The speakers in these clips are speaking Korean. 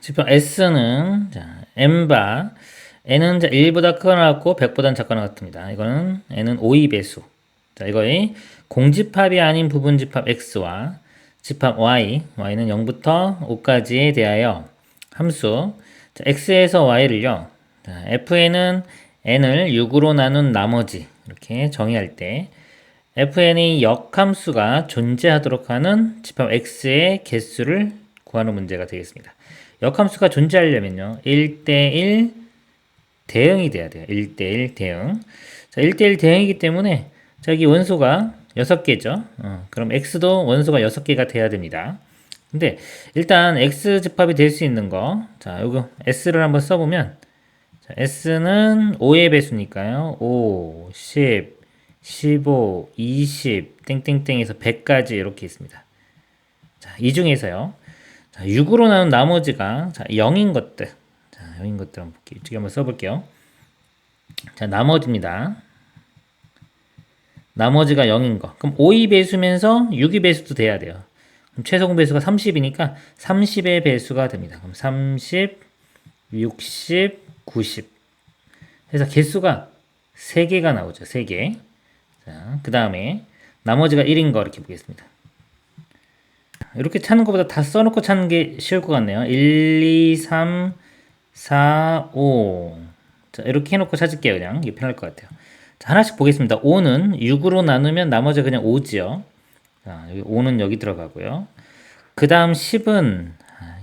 집합 S는 자, M바 N은 자, 1보다 크거나 같고 100보다는 작거나 같습니다. 이거는 N은 5의 배수. 자, 이거의 공집합이 아닌 부분 집합 X와 집합 Y, Y는 0부터 5까지에 대하여 함수 자, X에서 Y를요. 자, FN은 N을 6으로 나눈 나머지 이렇게 정의할 때 fn의 역함수가 존재하도록 하는 집합 x의 개수를 구하는 문제가 되겠습니다. 역함수가 존재하려면요. 1대1 대응이 돼야 돼요. 1대1 대응. 자, 1대1 대응이기 때문에 자, 여기 원소가 6개죠. 어, 그럼 x도 원소가 6개가 돼야 됩니다. 근데 일단 x 집합이 될 수 있는 거. 자, 요거 s를 한번 써 보면 자, s는 5의 배수니까요. 5, 10, 15, 20, 땡땡땡에서 100까지 이렇게 있습니다. 자, 이 중에서요. 자, 6으로 나눈 나머지가 자, 0인 것들. 자, 0인 것들 한번 볼게요. 이쪽에 한번 써 볼게요. 자, 나머지입니다. 나머지가 0인 거. 그럼 5의 배수면서 6의 배수도 돼야 돼요. 그럼 최소 배수가 30이니까 30의 배수가 됩니다. 그럼 30, 60, 90. 그래서 개수가 3개가 나오죠. 3개. 자, 그 다음에 나머지가 1인 거 이렇게 보겠습니다. 이렇게 찾는 것보다 다 써놓고 찾는 게 쉬울 것 같네요. 1, 2, 3, 4, 5. 자, 이렇게 해놓고 찾을게요. 그냥. 이게 편할 것 같아요. 자, 하나씩 보겠습니다. 5는 6으로 나누면 나머지 그냥 5지요. 자, 여기 5는 여기 들어가고요. 그 다음 10은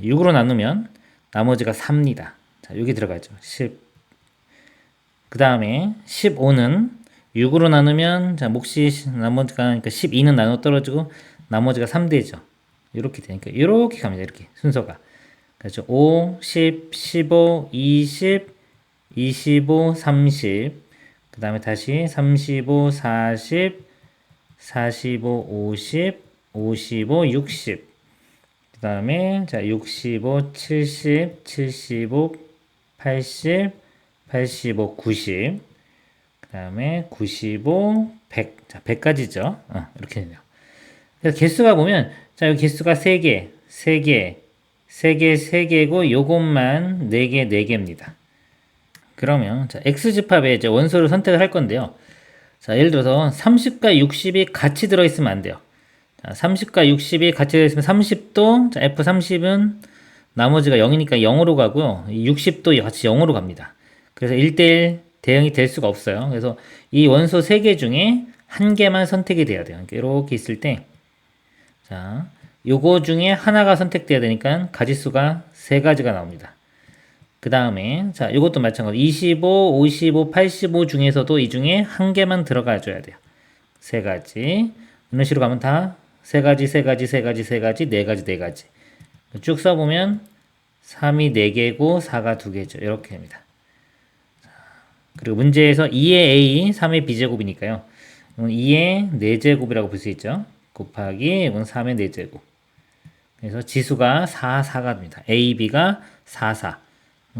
6으로 나누면 나머지가 4입니다. 자, 여기 들어가죠. 10. 그 다음에 15는 6으로 나누면 자 몫이 나머지가 그러니까 12는 나눠 떨어지고 나머지가 3되죠. 이렇게 되니까 이렇게 갑니다. 이렇게 순서가. 그렇죠. 5, 10, 15, 20, 25, 30. 그 다음에 다시 35, 40, 45, 50, 55, 60. 그 다음에 자 65, 70, 75, 80, 85, 90. 그 다음에 95, 100. 자, 100까지죠. 어, 이렇게 되네요. 그래서 개수가 보면, 자, 여기 개수가 3개, 3개, 3개, 3개고, 요것만 4개, 4개입니다. 그러면, 자, X집합에 이제 원소를 선택을 할 건데요. 자, 예를 들어서 30과 60이 같이 들어있으면 안 돼요. 자, 30과 60이 같이 들어있으면 30도, 자, F30은 나머지가 0이니까 0으로 가고요. 60도 같이 0으로 갑니다. 그래서 1대1 대응이 될 수가 없어요. 그래서 이 원소 3개 중에 한 개만 선택이 돼야 돼요. 이렇게 있을 때, 자, 요거 중에 하나가 선택돼야 되니까 가지수가 세 가지가 나옵니다. 그 다음에, 자, 이것도 마찬가지. 25, 55, 85 중에서도 이 중에 한 개만 들어가 줘야 돼요. 세 가지. 이런 식으로 가면 다 세 가지, 세 가지, 세 가지, 세 가지, 네 가지, 네 가지. 쭉 써보면 3이 4개고 4가 2개죠. 이렇게 됩니다. 그리고 문제에서 2의 a, 3의 b제곱이니까요. 이건 2의 4제곱이라고 볼 수 있죠. 곱하기 이건 3의 4제곱. 그래서 지수가 4, 4가 됩니다. a, b가 4, 4.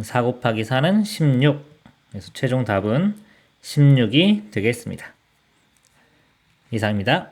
4 곱하기 4는 16. 그래서 최종 답은 16이 되겠습니다. 이상입니다.